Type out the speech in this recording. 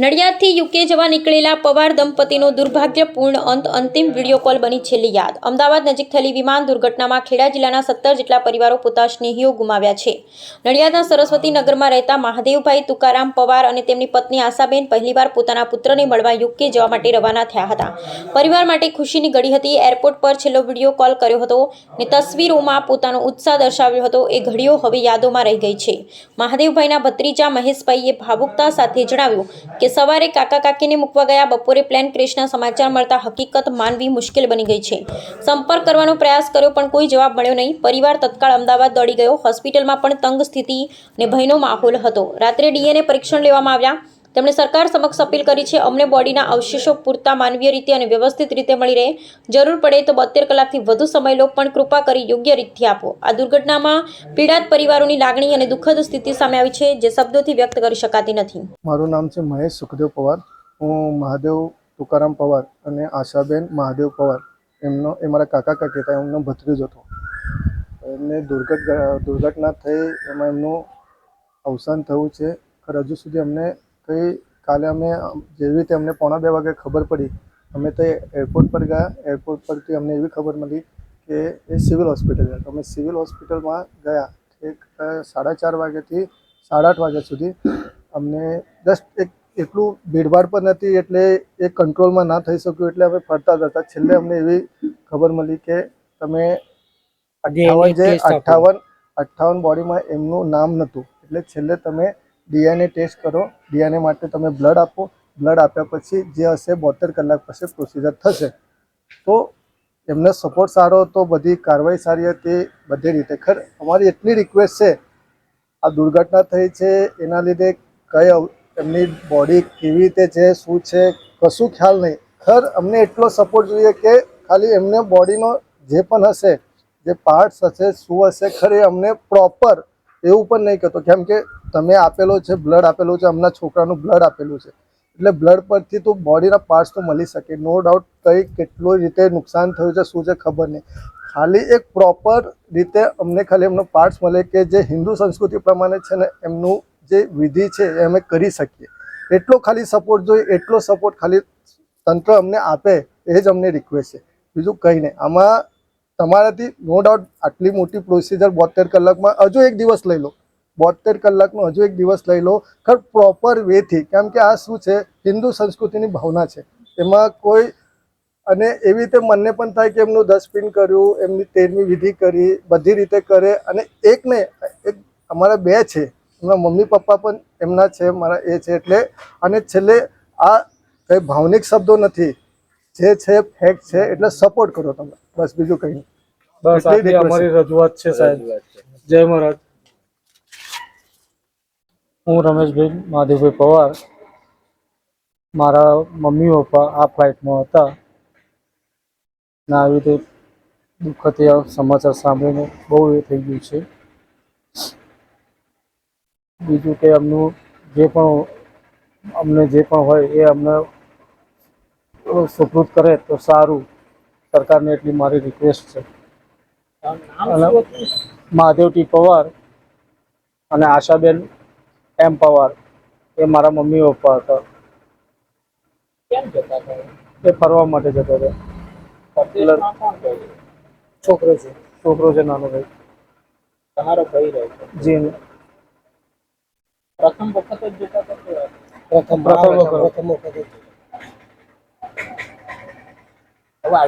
નડિયાદથી UK જવા નીકળેલા પવાર દંપતીનો દુર્ભાગ્યપૂર્ણ અંત અંતિમ વીડિયો કોલ બની છેલ્લી યાદ. અમદાવાદ નજીક થયેલી વિમાન દુર્ઘટનામાં ખેડા જિલ્લાના સત્તર જેટલા પરિવારો પોતા સ્નેહીઓ ગુમાવ્યા છે. નડિયાદના સરસ્વતી નગરમાં રહેતા મહાદેવભાઈ તુકારામ પવાર અને તેમની પત્ની આશાબેન પહેલીવાર પોતાના પુત્રને મળવા યુકે જવા માટે રવાના થયા હતા. પરિવાર માટે ખુશીની ઘડી હતી. એરપોર્ટ પર છેલ્લો વીડિયો કોલ કર્યો હતો ને તસવીરોમાં પોતાનો ઉત્સાહ દર્શાવ્યો હતો. એ ઘડીઓ હવે યાદોમાં રહી ગઈ છે. મહાદેવભાઈના ભત્રીજા મહેશભાઈએ ભાવુકતા સાથે જણાવ્યું કે સવારે કાકા કાકીને મૂકવા ગયા. બપોરે પ્લેન ક્રેશના સમાચાર મળતા હકીકત માનવી મુશ્કેલ બની ગઈ છે. સંપર્ક કરવાનો પ્રયાસ કર્યો, પણ કોઈ જવાબ મળ્યો નહીં. પરિવાર તત્કાળ અમદાવાદ દોડી ગયો. હોસ્પિટલમાં પણ તંગ સ્થિતિ અને ભયનો માહોલ હતો. રાત્રે ડીએનએ પરીક્ષણ લેવામાં આવ્યા. તેમણે સરકાર સમક્ષ અપીલ કરી છે, અમને બોડીના અવશેષો પૂરતા માનવીય રીતે અને વ્યવસ્થિત રીતે મળી રહે. જરૂર પડે તો બોતેર કલાકથી વધુ સમય લો, પણ કૃપા કરી યોગ્ય રીતથી આપો. આ દુર્ઘટનામાં પીડાત પરિવારોની લાગણી અને દુઃખદ સ્થિતિ સામે આવી છે, જે શબ્દોથી વ્યક્ત કરી શકાતી નથી. મારું નામ છે મહેશ સુખદેવ પવાર. હું મહાદેવ તુકારામ પવાર અને આશાબેન મહાદેવ પવાર. એમનો, એ મારા કાકા કાકી હતા એમનો ભત્રીજ હતો. એમને દુર્ઘટ, દુર્ઘટના થઈ, એમાં એમનું અવસાન થયું છે. હજુ સુધી અમને કંઈ કાલે અમે જેવી રીતે અમને પોણા બે વાગે ખબર પડી અમે તો એરપોર્ટ પર ગયા. એરપોર્ટ પરથી અમને એવી ખબર મળી કે એ સિવિલ હોસ્પિટલ ગયા તો અમે સિવિલ હોસ્પિટલમાં ગયા. એક સાડા ચાર વાગ્યાથી સાડા આઠ વાગ્યા સુધી અમને જસ્ટ એક એટલું ભીડભાડ પણ નથી એટલે એ કંટ્રોલમાં ના થઈ શક્યું એટલે અમે ફરતા જતા છેલ્લે અમને એવી ખબર મળી કે તમે જે અઠ્ઠાવન અઠ્ઠાવન બોડીમાં એમનું નામ નહોતું એટલે છેલ્લે તમે ડીએનએ ટેસ્ટ કરો. ડીએનએ માટે તમે બ્લડ આપો. બ્લડ આપ્યા પછી જે હશે બોતેર કલાક પછી પ્રોસિજર થશે. તો એમનો સપોર્ટ સારો હતો, બધી કાર્યવાહી સારી હતી, બધી રીતે. ખર, અમારી એટલી રિક્વેસ્ટ છે, આ દુર્ઘટના થઈ છે, એના લીધે કઈ એમની બોડી કેવી રીતે છે, શું છે, કશું ખ્યાલ નહીં. ખર, અમને એટલો સપોર્ટ જોઈએ કે ખાલી એમને બોડીનો જે પણ હશે, જે પાર્ટ્સ હશે, શું હશે, ખરે અમને પ્રોપર એવું પણ નહીં કહેતો. કેમ કે તમે આપેલો છે બ્લડ આપેલું છે હમણાં છોકરાનું બ્લડ આપેલું છે. એટલે બ્લડ પરથી તો બોડીના પાર્ટ્સ તો મળી શકે. નો ડાઉટ કઈ કેટલું રીતે નુકસાન થયું છે, શું છે ખબર નહીં. ખાલી એક પ્રોપર રીતે અમને ખાલી એમનો પાર્ટ્સ મળે કે જે હિન્દુ સંસ્કૃતિ પ્રમાણે છે ને, એમનું જે વિધિ છે એ અમે કરી શકીએ. એટલો ખાલી સપોર્ટ જોઈએ, એટલો સપોર્ટ ખાલી તંત્ર અમને આપે, એ જ અમને રિક્વેસ્ટ છે. બીજું કંઈ નહીં. આમાં તમારાથી નો ડાઉટ આટલી મોટી પ્રોસિજર બોતેર કલાકમાં હજુ એક દિવસ લઈ લો. બોતેર કલાકનો હજુ એક દિવસ લઈ લો. ખર પ્રોપર વેથી કેમ કે આ શું છે? હિન્દુ સંસ્કૃતિની ભાવના છે. એમાં કોઈ, અને એવી રીતે મને પણ થાય કે એમનું ડસ્ટબિન કર્યું, એમની તેરમી વિધિ કરી, બધી રીતે કરે. અને એક ને એક અમારા બે છે. એમના મમ્મી પપ્પા પણ એમના છે, મારા એ છે. એટલે, અને છેલ્લે આ કંઈ ભાવનિક શબ્દો નથી. જે છે ફેક્ટ છે. એટલે સપોર્ટ કરો તમે. બસ બીજું કંઈ નહીં. બસ આટલી અમારી રજૂઆત છે સાહેબ. જય મહારાજ. હું રમેશભાઈ માધવભાઈ પવાર. મારા મમ્મી પપ્પા આ ફ્લાઇટમાં હતા. ને આવી રીતે એવા સમાચાર સાંભળીને બહુ એ થઈ ગયું છે. બીજું કે અમનું જે પણ અમને જે પણ હોય એ અમને સુપૃત કરે તો સારું. સરકારને એટલી મારી રિક્વેસ્ટ છે. અને મહાદેવ ટી પવાર અને આશાબેન એમ પવાર એ મારા મમ્મી પપ્પા હતા. એ ફરવા માટે જતા હતા. છોકરો છે. છોકરો છે નાનો ભાઈ. તમારો ભાઈ રહે છે. જી. પ્રથમ વખત જ જતા હતા પ્રથમ પ્રથમ પ્રથમ વખત